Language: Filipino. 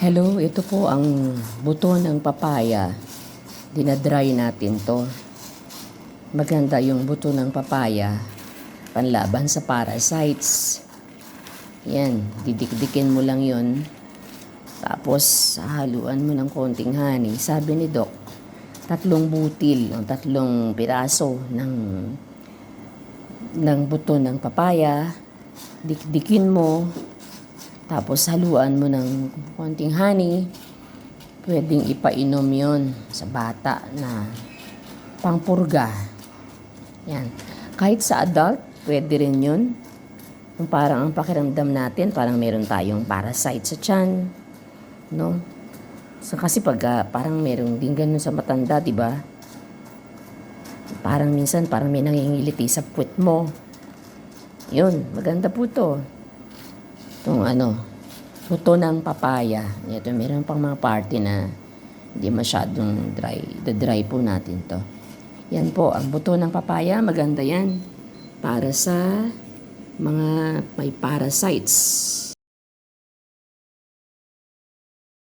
Hello, ito po ang buto ng papaya. Dinadry natin to. Maganda yung buto ng papaya. Panlaban sa parasites. Yan, didikdikin mo lang yon. Tapos, haluan mo ng konting honey. Sabi ni Doc, tatlong butil, o tatlong piraso ng ng buto ng papaya. Dikdikin mo, tapos haluan mo ng konting honey. Pwedeng ipainom yon sa bata na pangpurga. Yan. Kahit sa adult, pwede rin yun. Yung parang ang pakiramdam natin, parang meron tayong parasite sa tiyan. No? So, kasi pag ah, parang meron din ganun sa matanda, di ba? Parang minsan, parang may nangingiliti sa puwet mo. Yun, maganda po to. Itong ano, buto ng papaya. Ito, meron pang mga party na hindi masyadong dry. The-dry po natin to. Yan po, ang buto ng papaya, maganda yan. Para sa mga may parasites.